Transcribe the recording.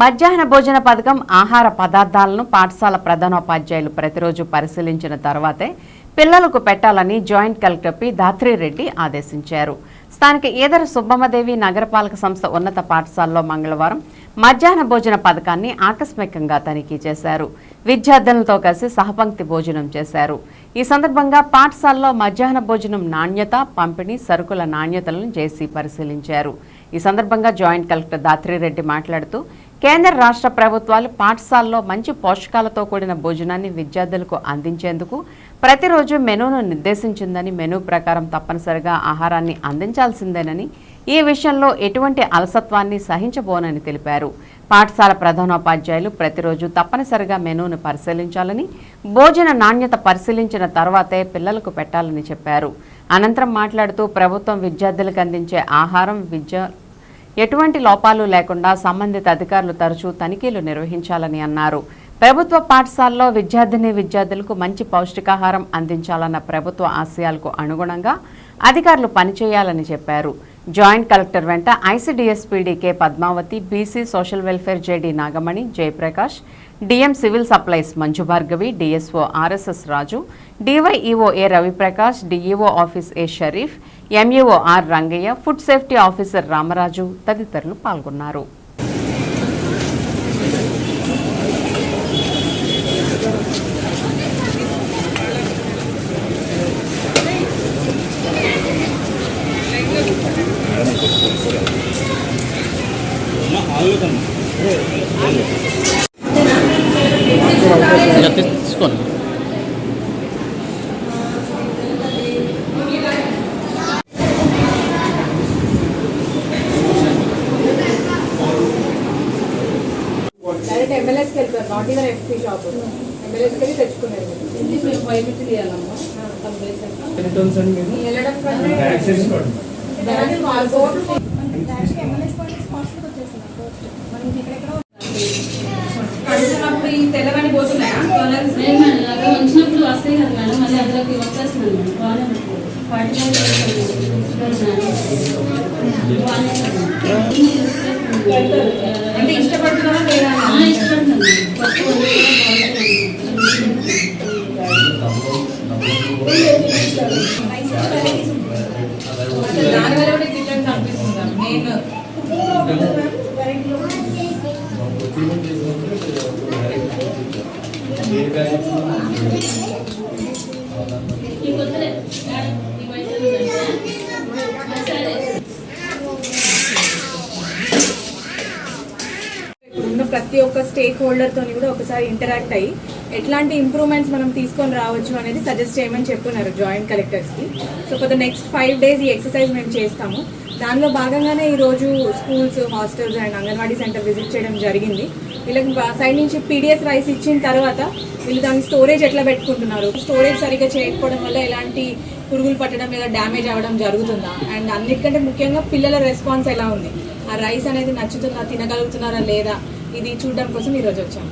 మధ్యాహ్న భోజన పథకం ఆహార పదార్థాలను పాఠశాల ప్రధానోపాధ్యాయులు ప్రతిరోజు పరిశీలించిన తర్వాతే పిల్లలకు పెట్టాలని జాయింట్ కలెక్టర్ పి దాత్రిరెడ్డి ఆదేశించారు. స్థానిక ఈదర సుబ్బమ్మదేవి నగరపాలక సంస్థ ఉన్నత పాఠశాలలో మంగళవారం మధ్యాహ్న భోజన పథకాన్ని ఆకస్మికంగా తనిఖీ చేశారు. విద్యార్థులతో కలిసి సహపంక్తి భోజనం చేశారు. ఈ సందర్భంగా పాఠశాలలో మధ్యాహ్న భోజనం నాణ్యత పంపిణీ సరుకుల నాణ్యతలను జేసీ పరిశీలించారు. ఈ సందర్భంగా జాయింట్ కలెక్టర్ దాత్రిరెడ్డి మాట్లాడుతూ కేంద్ర రాష్ట్ర ప్రభుత్వాలు పాఠశాలలో మంచి పోషకాలతో కూడిన భోజనాన్ని విద్యార్థులకు అందించేందుకు ప్రతిరోజు మెనూను నిర్దేశించిందని మెనూ ప్రకారం తప్పనిసరిగా ఆహారాన్ని అందించాల్సిందేనని ఈ విషయంలో ఎటువంటి అలసత్వాన్ని సహించబోనని తెలిపారు. పాఠశాల ప్రధానోపాధ్యాయులు ప్రతిరోజు తప్పనిసరిగా మెనూను పరిశీలించాలని భోజన నాణ్యత పరిశీలించిన తర్వాతే పిల్లలకు పెట్టాలని చెప్పారు. అనంతరం మాట్లాడుతూ ప్రభుత్వం విద్యార్థులకు అందించే ఆహారం విద్య ఎటువంటి లోపాలు లేకుండా సంబంధిత అధికారులు తరచూ తనిఖీలు నిర్వహించాలని అన్నారు. ప్రభుత్వ పాఠశాలలో విద్యార్థిని విద్యార్థులకు మంచి పౌష్టికాహారం అందించాలన్న ప్రభుత్వ ఆశయాలకు అనుగుణంగా అధికారులు పనిచేయాలని చెప్పారు. జాయింట్ కలెక్టర్ వెంట ICDS PD K Padmavathi BC social welfare JD Nagamani Jayaprakash DM civil supplies Manju Bhargavi DSO RSS Raju DYEO A Raviprakash DEO office A Sharif MEO R Rangaiah food safety officer Ramaraju తదితరులు పాల్గొన్నారు. తీసుకోండి. Direct ఎమ్మెల్యేస్కి వెళ్తారు. Not even FP shop ఎమ్మెల్యేస్కి వెళ్ళి తెచ్చుకున్నారు మేము biometry తీయాలమ్మా వెళ్ళడం కంటే యాక్సెస్ కూడా దానికి వాళ్ళ కోర్టు కడుతున్నప్పుడు ఈ తెల్లవని పోతున్నాయా కలర్స్ లేదు మేడం అక్కడ ఉంచినప్పుడు వస్తాయి కదా మేడం మళ్ళీ అందులోకి వచ్చేస్తున్నాను మేడం బాగానే ఉంటుంది ఫార్టీ అంటే ఇష్టపడుతున్నారా లేదా అని. ఇష్టపడుతుంది కొత్త అసలు దాని వల్ల కూడా డిఫరెన్స్ అనిపిస్తుందా మెయిన్ ప్రతి ఒక్క స్టేక్ హోల్డర్తో కూడా ఒకసారి ఇంటరాక్ట్ అయ్యి ఎట్లాంటి ఇంప్రూవ్మెంట్స్ మనం తీసుకొని రావచ్చు అనేది సజెస్ట్ చేయమని చెప్పున్నారు joint కలెక్టర్స్కి. So for the next five days ఈ ఎక్సర్సైజ్ మేము చేస్తాము. దానిలో భాగంగానే ఈరోజు schools hostels and anganwadi centre visit చేయడం జరిగింది. వీళ్ళకి సైడ్ నుంచి పీడిఎస్ రైస్ ఇచ్చిన తర్వాత వీళ్ళు దాని స్టోరేజ్ ఎట్లా పెట్టుకుంటున్నారు? స్టోరేజ్ సరిగ్గా చేయకపోవడం వల్ల ఎలాంటి పురుగులు పట్టడం లేదా డ్యామేజ్ అవ్వడం జరుగుతుందా? అండ్ అన్నిటికంటే ముఖ్యంగా పిల్లల రెస్పాన్స్ ఎలా ఉంది? ఆ రైస్ అనేది నచ్చుతుందా తినగలుగుతున్నారా లేదా? ఇది చూడడం కోసం ఈరోజు వచ్చాము.